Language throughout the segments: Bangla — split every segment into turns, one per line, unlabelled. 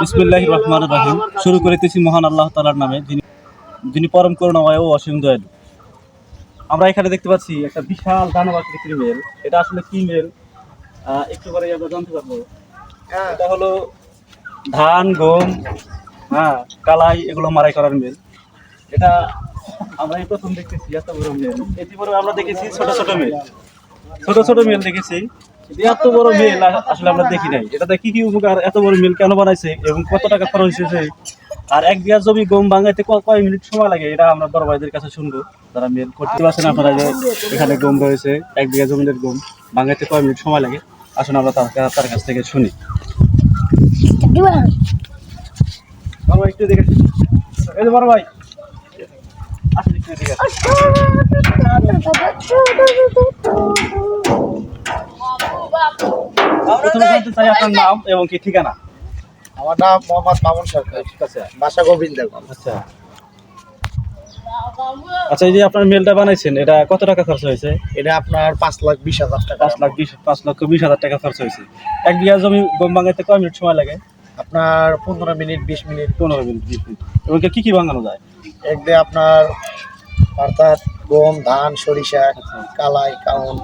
বিসমিল্লাহ রহমান রাহিম। শুরু করিতেছি মহান আল্লাহ তালার নামে যিনি যিনি পরম করুণাময় ও অসীম দয়ালু। আমরা এখানে দেখতে পাচ্ছি একটা বিশাল দানব আকৃতির মেল। এটা আসলে কি মেল? একটু পরে আমরা জানতে পারব। এটা হলো ধান গম হ্যাঁ কালাই এগুলো মারাই করার মেল। এটা আমরা এই প্রথম দেখতেছি এত বড় মেল। এটি পরে আমরা দেখেছি ছোট ছোট মেল। ছোট ছোট মেল দেখেছি এত বড় মেল আসলে আমরা দেখি নাই এটাতে কি কি উপকার এত বড় মিল কেন বানাইছে এবং কত টাকা খরচ হয়েছে আর এক বিঘা জমি গম বাঙাইতে কয় মিনিট সময় লাগে এটা আমরা বড় ভাইদের কাছে শুনব যারা মেল করতে পারছেন আপনারা যে এখানে গম রয়েছে এক বিঘা জমির গম বাঙাইতে কয় মিনিট সময় লাগে আসুন আমরা তার তার কাছ থেকে শুনি একটু দেখে এই যে বড় ভাই প্রথমে জানতে চাই আপনার নাম এবং কি ঠিকানা।
আমার নাম মোহাম্মদ মামুন সরকার
ঠিক আছে?
বাসা গোবিন্দগঞ্জ
আচ্ছা। আচ্ছা এই যে আপনার মেলটা বানাইছেন এটা কত টাকা খরচ হয়েছে?
এটা আপনার পাঁচ লাখ বিশ হাজার টাকা।
পাঁচ লাখ বিশ পাঁচ লক্ষ বিশ হাজার টাকা খরচ হয়েছে। এক বিঘা জমি গম ভাঙাইতে কয় মিনিট সময় লাগে?
আপনার পনেরো মিনিট বিশ মিনিট।
পনেরো মিনিট বিশ মিনিট। এবং কি কি ভাঙানো যায়?
এক দিয়ে আপনার অর্থাৎ গম ধান সরিষা কালাই কাউন।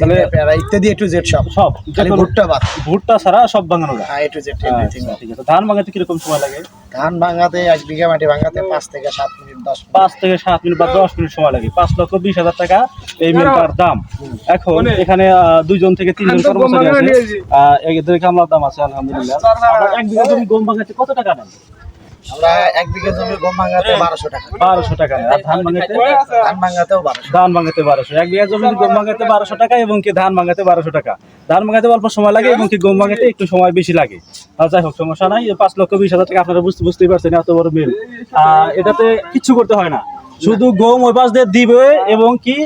তাহলে
পেয়ারা ইত্যাদি এ জেড সব।
সব।
খালি ভুট্টা বাদ।
ভুট্টা ছাড়া সব ভাঙানো যায়।
হ্যাঁ এ টু জেড এভরিথিং
আচ্ছা, ঠিক আছে। ধান ভাঙাতে কীরকম সময় লাগে?
ধান ভাঙাতে এক বিঘা মাটি ভাঙাতে পাঁচ থেকে সাত মিনিট দশ
পাঁচ থেকে সাত মিনিট বা দশ মিনিট সময় লাগে। পাঁচ লক্ষ বিশ হাজার টাকা এই মিলটার দাম। এখন এখানে দুইজন থেকে তিনজন কর্মচারী আছে। দাম আলহামদুলিল্লাহ। এক বিঘা জমি গম ভাঙাতে কত টাকা নেন?
আমরা এক বিঘা জমি গম ভাঙাতে বারোশো টাকা।
বারোশো টাকা। আর ধান ভাঙাতে?
ধান ভাঙাতেও বারোশো।
ধান ভাঙাতে বারোশো। এক বিঘা জমির গম ভাঙাতে বারোশো টাকা এবং কি ধান ভাঙাতে বারোশো টাকা। ধান ভাঙাতে অল্প সময় লাগে এবং কি গম ভাঙাতে একটু সময় বেশি লাগে। আর যাই হোক সমস্যা নাই। পাঁচ লক্ষ বিশ হাজার টাকা আপনারা বুঝতে বুঝতেই পারছেন এত বড় মিল। আহ, এটাতে কিচ্ছু করতে হয় না। শুধু গম ওই পাশ দিয়ে দিবে এবং কি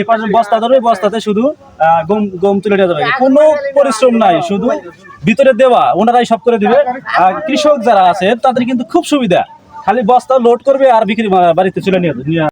এ পাশে বস্তা ধরবে, বস্তাতে শুধু গম গম তুলে নিয়ে যাবে। কোনো পরিশ্রম নাই, শুধু ভিতরে দেওয়া, ওনারাই সব করে দিবে। আর কৃষক যারা আছে, তাদের কিন্তু খুব সুবিধা। খালি বস্তা লোড করবে আর বিক্রি বাড়িতে চলে নিয়ে